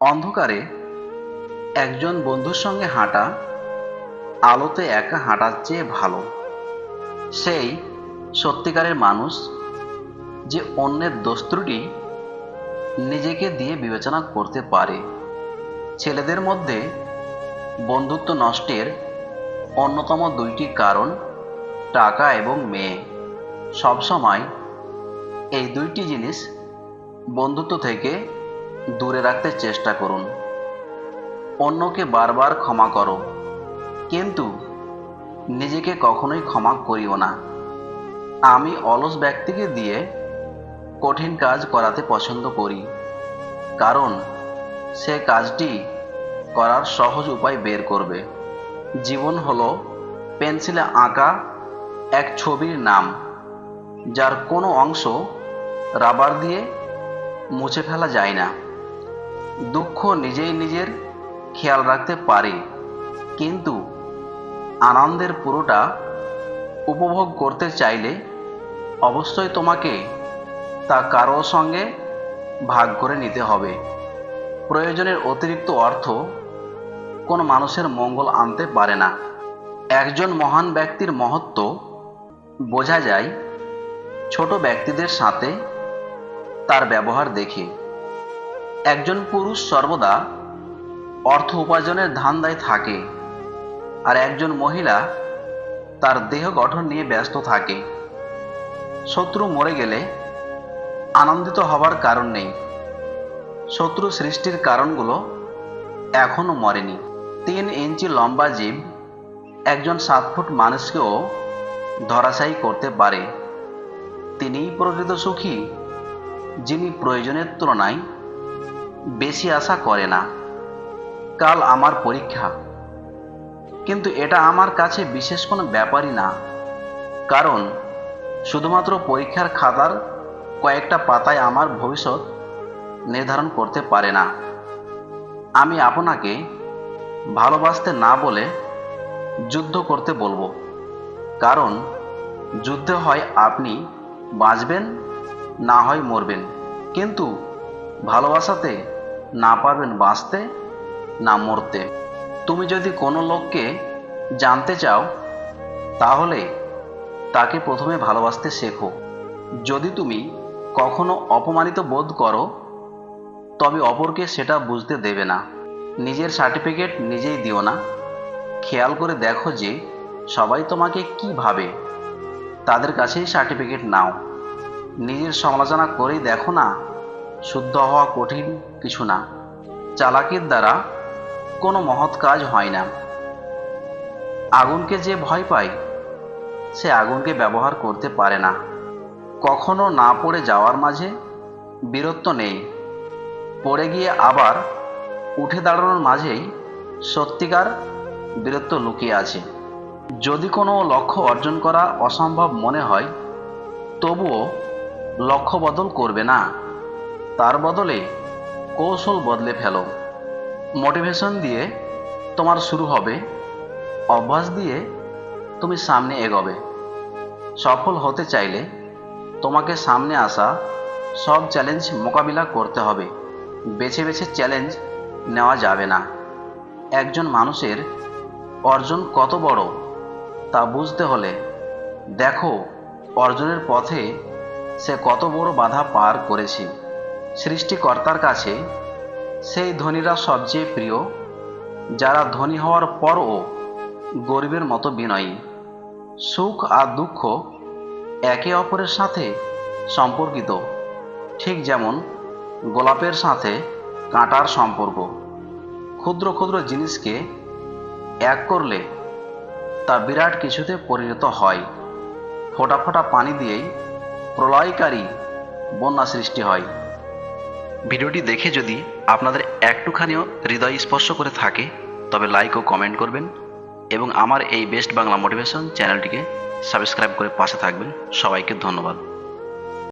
অন্ধকারে একজন বন্ধুর সঙ্গে হাঁটা আলোতে একা হাঁটার চেয়ে ভালো। সেই সত্যিকারের মানুষ যে অন্যের দোস্ত্রুটি নিজেকে দিয়ে বিবেচনা করতে পারে। ছেলেদের মধ্যে বন্ধুত্ব নষ্টের অন্যতম দুইটি কারণ টাকা এবং মেয়ে। সবসময় এই দুইটি জিনিস বন্ধুত্ব থেকে দূরে রাখতে চেষ্টা করুন। অন্যকে বারবার ক্ষমা করো। কিন্তু নিজেকে কখনোই ক্ষমা করিও না। আমি অলস ব্যক্তিকে দিয়ে কঠিন কাজ করাতে পছন্দ করি, কারণ সে কাজটি করার সহজ উপায় বের করবে। জীবন হলো পেন্সিলে আঁকা এক ছবির নাম, যার কোনো অংশ রাবার দিয়ে মুছে ফেলা যায় না। দুঃখ নিজেই নিজের খেয়াল রাখতে পারে, কিন্তু আনন্দের পুরোটা উপভোগ করতে চাইলে অবশ্যই তোমাকে তা কারও সঙ্গে ভাগ করে নিতে হবে। প্রয়োজনের অতিরিক্ত অর্থ কোনো মানুষের মঙ্গল আনতে পারে না। একজন মহান ব্যক্তির মহত্ব বোঝা যায় ছোট ব্যক্তিদের সাথে তার ব্যবহার দেখে। একজন পুরুষ সর্বদা অর্থ উপার্জনের ধান্দায় থাকে, আর একজন মহিলা তার দেহ গঠন নিয়ে ব্যস্ত থাকে। শত্রু মরে গেলে আনন্দিত হবার কারণ নেই। শত্রু সৃষ্টির কারণগুলো এখনও মরেনি। তিন ইঞ্চি লম্বা জীব একজন সাত ফুট মানুষকেও ধরাশায়ী করতে পারে। তিনিই প্রকৃত সুখী, যিনি প্রয়োজনের তুলনায় বেশি আশা করে না। কাল আমার পরীক্ষা। কিন্তু এটা আমার কাছে বিশেষ কোনো ব্যাপারই না। কারণ, শুধুমাত্র পরীক্ষার খাতার কয়েকটা পাতায় আমার ভবিষ্যৎ নির্ধারণ করতে পারে না। আমি আপনাকে ভালোবাসতে না বলে যুদ্ধ করতে বলব। কারণ, যুদ্ধে হয় আপনি বাঁচবেন, না হয় মরবেন। কিন্তু ভালোবাসাতে না পারবেন বাঁচতে, না মরতে। তুমি যদি কোনো লোককে জানতে চাও, তাহলে তাকে প্রথমে ভালোবাসতে শেখো। যদি তুমি কখনো অপমানিত বোধ করো, তবে অপরকে সেটা বুঝতে দেবে না। নিজের সার্টিফিকেট নিজেই দিও না। খেয়াল করে দেখো যে সবাই তোমাকে কি ভাবে। তাদের কাছেই সার্টিফিকেট নাও। নিজের সমালোচনা করেই দেখো না শুদ্ধ হওয়া কঠিন কিছু না। চালাকির দ্বারা কোনো মহৎ কাজ হয় না। আগুনকে যে ভয় পায়, সে আগুনকে ব্যবহার করতে পারে না। কখনো না পড়ে যাওয়ার মাঝে বীরত্ব নেই। পড়ে গিয়ে আবার উঠে দাঁড়ানোর মাঝেই সত্যিকার বীরত্ব লুকিয়ে আছে। যদি কোনো লক্ষ্য অর্জন করা অসম্ভব মনে হয়, তবুও লক্ষ্য বদল করবে না। তার বদলে কৌশল বদলে ফেলো। মোটিভেশন দিয়ে তোমার শুরু হবে, অভ্যাস দিয়ে তুমি সামনে এগোবে। সফল হতে চাইলে তোমাকে সামনে আসা, সব চ্যালেঞ্জ মোকাবিলা করতে হবে। বেছে বেছে চ্যালেঞ্জ নেওয়া যাবে না। একজন মানুষের অর্জন কত বড়, তা বুঝতে হলে দেখো অর্জনের পথে সে কত বড় বাধা পার করেছে। সৃষ্টিকর্তার কাছে সেই ধনীরা সবচেয়ে প্রিয়, যারা ধনী হওয়ার পরও গরিবের মতো বিনয়ী। সুখ আর দুঃখ একে অপরের সাথে সম্পর্কিত, ঠিক যেমন গোলাপের সাথে কাঁটার সম্পর্ক। ক্ষুদ্র ক্ষুদ্র জিনিসকে এক করলে তা বিরাট কিছুতে পরিণত হয়। ফোটা ফোটা পানি দিয়েই প্রলয়কারী বন্যা সৃষ্টি হয়। ভিডিওটি দেখে যদি আপনাদের একটুখানিও হৃদয় স্পর্শ করে থাকে, তবে লাইক ও কমেন্ট করবেন এবং আমার এই বেস্ট বাংলা মোটিভেশন চ্যানেলটিকে সাবস্ক্রাইব করে পাশে থাকবেন। সবাইকে ধন্যবাদ।